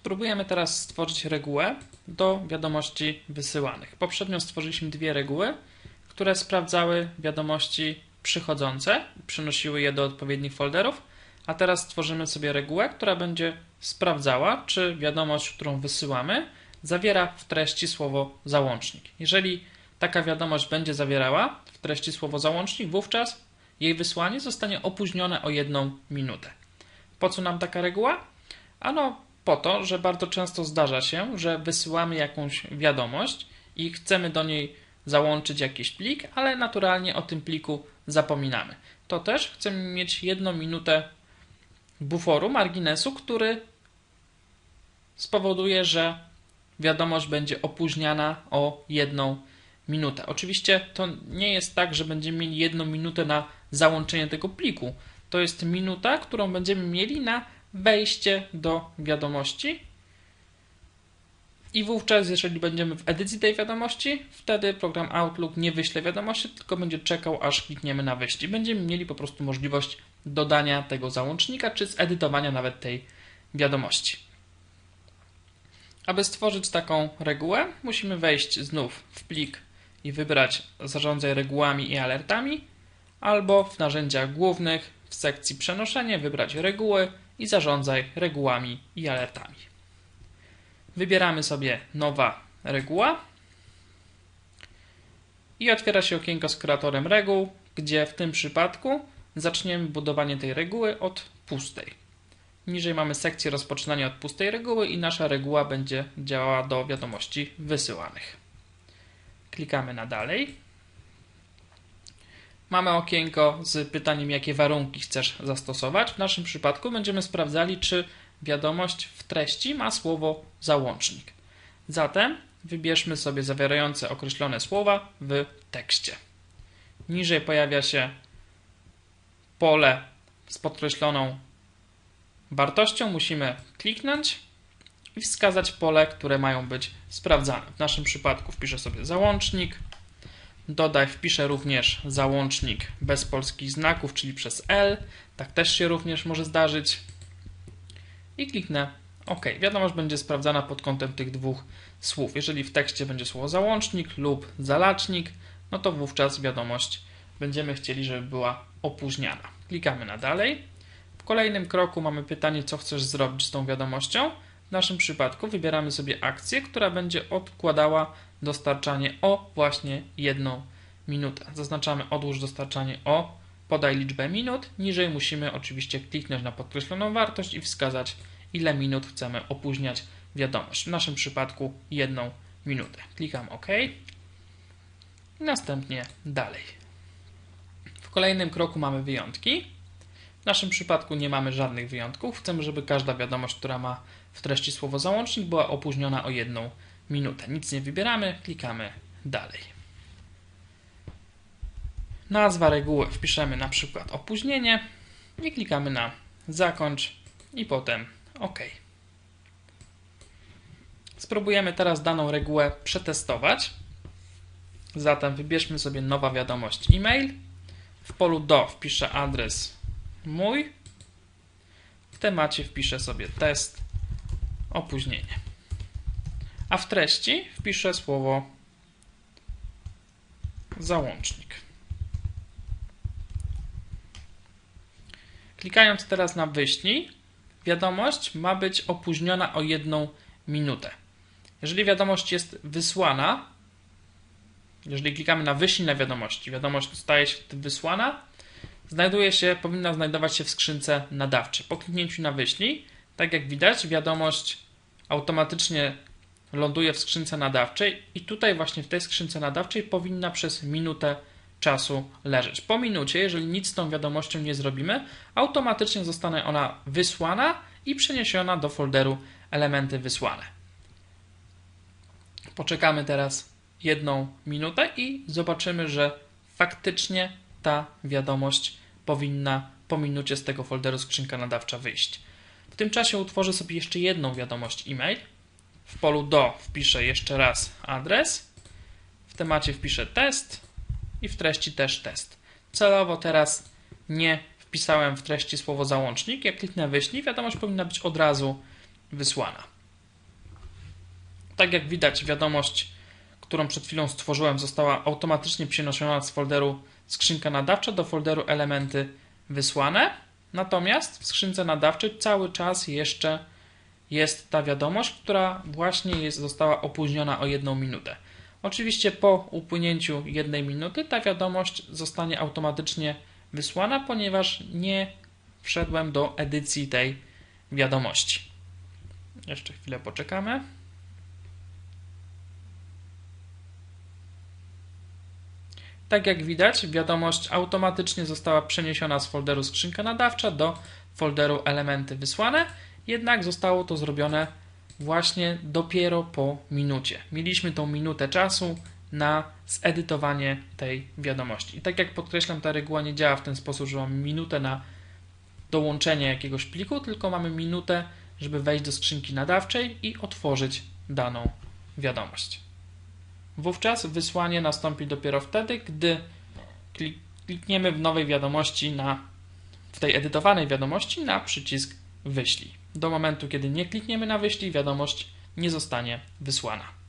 Spróbujemy teraz stworzyć regułę do wiadomości wysyłanych. Poprzednio stworzyliśmy dwie reguły, które sprawdzały wiadomości przychodzące, przynosiły je do odpowiednich folderów, a teraz stworzymy sobie regułę, która będzie sprawdzała, czy wiadomość, którą wysyłamy, zawiera w treści słowo załącznik. Jeżeli taka wiadomość będzie zawierała w treści słowo załącznik, wówczas jej wysłanie zostanie opóźnione o jedną minutę. Po co nam taka reguła? Ano po to, że bardzo często zdarza się, że wysyłamy jakąś wiadomość i chcemy do niej załączyć jakiś plik, ale naturalnie o tym pliku zapominamy. To też chcemy mieć jedną minutę buforu, marginesu, który spowoduje, że wiadomość będzie opóźniana o jedną minutę. Oczywiście to nie jest tak, że będziemy mieli jedną minutę na załączenie tego pliku. To jest minuta, którą będziemy mieli na wejście do wiadomości. I wówczas, jeżeli będziemy w edycji tej wiadomości, wtedy program Outlook nie wyśle wiadomości, tylko będzie czekał, aż klikniemy na wyjście. Będziemy mieli po prostu możliwość dodania tego załącznika, czy zedytowania nawet tej wiadomości. Aby stworzyć taką regułę, musimy wejść znów w plik i wybrać zarządzaj regułami i alertami, albo w narzędziach głównych w sekcji przenoszenie wybrać reguły i zarządzaj regułami i alertami. Wybieramy sobie nowa reguła i otwiera się okienko z kreatorem reguł, gdzie w tym przypadku zaczniemy budowanie tej reguły od pustej. Niżej mamy sekcję rozpoczynania od pustej reguły i nasza reguła będzie działała do wiadomości wysyłanych. Klikamy na dalej. Mamy okienko z pytaniem, jakie warunki chcesz zastosować. W naszym przypadku będziemy sprawdzali, czy wiadomość w treści ma słowo załącznik. Zatem wybierzmy sobie zawierające określone słowa w tekście. Niżej pojawia się pole z podkreśloną wartością. Musimy kliknąć i wskazać pole, które mają być sprawdzane. W naszym przypadku wpiszę sobie załącznik Dodaj, wpiszę również załącznik bez polskich znaków, czyli przez L. Tak też się również może zdarzyć. I kliknę OK. Wiadomość będzie sprawdzana pod kątem tych dwóch słów. Jeżeli w tekście będzie słowo załącznik lub zalacznik, no to wówczas wiadomość będziemy chcieli, żeby była opóźniana. Klikamy na dalej. W kolejnym kroku mamy pytanie, co chcesz zrobić z tą wiadomością. W naszym przypadku wybieramy sobie akcję, która będzie odkładała dostarczanie o właśnie jedną minutę. Zaznaczamy odłóż dostarczanie o, podaj liczbę minut. Niżej musimy oczywiście kliknąć na podkreśloną wartość i wskazać, ile minut chcemy opóźniać wiadomość. W naszym przypadku jedną minutę. Klikam OK. Następnie dalej. W kolejnym kroku mamy wyjątki. W naszym przypadku nie mamy żadnych wyjątków. Chcemy, żeby każda wiadomość, która ma w treści słowo załącznik, była opóźniona o jedną minutę. Nic nie wybieramy, klikamy dalej. Nazwa reguły wpiszemy na przykład opóźnienie i klikamy na zakończ i potem OK. Spróbujemy teraz daną regułę przetestować. Zatem wybierzmy sobie nowa wiadomość e-mail. W polu do wpiszę adres mój. W temacie wpiszę sobie test opóźnienie a w treści wpiszę słowo załącznik. Klikając teraz na wyślij, wiadomość ma być opóźniona o jedną minutę. Jeżeli wiadomość jest wysłana, jeżeli klikamy na wyślij na wiadomości, wiadomość staje się wysłana, znajduje się, powinna znajdować się w skrzynce nadawczej. Po kliknięciu na wyślij, tak jak widać, wiadomość automatycznie ląduje w skrzynce nadawczej i tutaj właśnie w tej skrzynce nadawczej powinna przez minutę czasu leżeć. Po minucie, jeżeli nic z tą wiadomością nie zrobimy, automatycznie zostanie ona wysłana i przeniesiona do folderu elementy wysłane. Poczekamy teraz jedną minutę i zobaczymy, że faktycznie ta wiadomość powinna po minucie z tego folderu skrzynka nadawcza wyjść. W tym czasie utworzę sobie jeszcze jedną wiadomość e-mail, w polu do wpiszę jeszcze raz adres, w temacie wpiszę test i w treści też test. Celowo teraz nie wpisałem w treści słowo załącznik. Jak kliknę wyślij, wiadomość powinna być od razu wysłana. Tak jak widać, wiadomość, którą przed chwilą stworzyłem, została automatycznie przenoszona z folderu skrzynka nadawcza do folderu elementy wysłane. Natomiast w skrzynce nadawczej cały czas jeszcze jest ta wiadomość, która właśnie jest, została opóźniona o jedną minutę. Oczywiście po upłynięciu jednej minuty ta wiadomość zostanie automatycznie wysłana, ponieważ nie wszedłem do edycji tej wiadomości. Jeszcze chwilę poczekamy. Tak jak widać, wiadomość automatycznie została przeniesiona z folderu skrzynka nadawcza do folderu elementy wysłane, jednak zostało to zrobione właśnie dopiero po minucie. Mieliśmy tą minutę czasu na zedytowanie tej wiadomości. I tak jak podkreślam, ta reguła nie działa w ten sposób, że mamy minutę na dołączenie jakiegoś pliku, tylko mamy minutę, żeby wejść do skrzynki nadawczej i otworzyć daną wiadomość. Wówczas wysłanie nastąpi dopiero wtedy, gdy klikniemy w nowej wiadomości na w tej edytowanej wiadomości na przycisk wyślij. Do momentu, kiedy nie klikniemy na wyślij, wiadomość nie zostanie wysłana.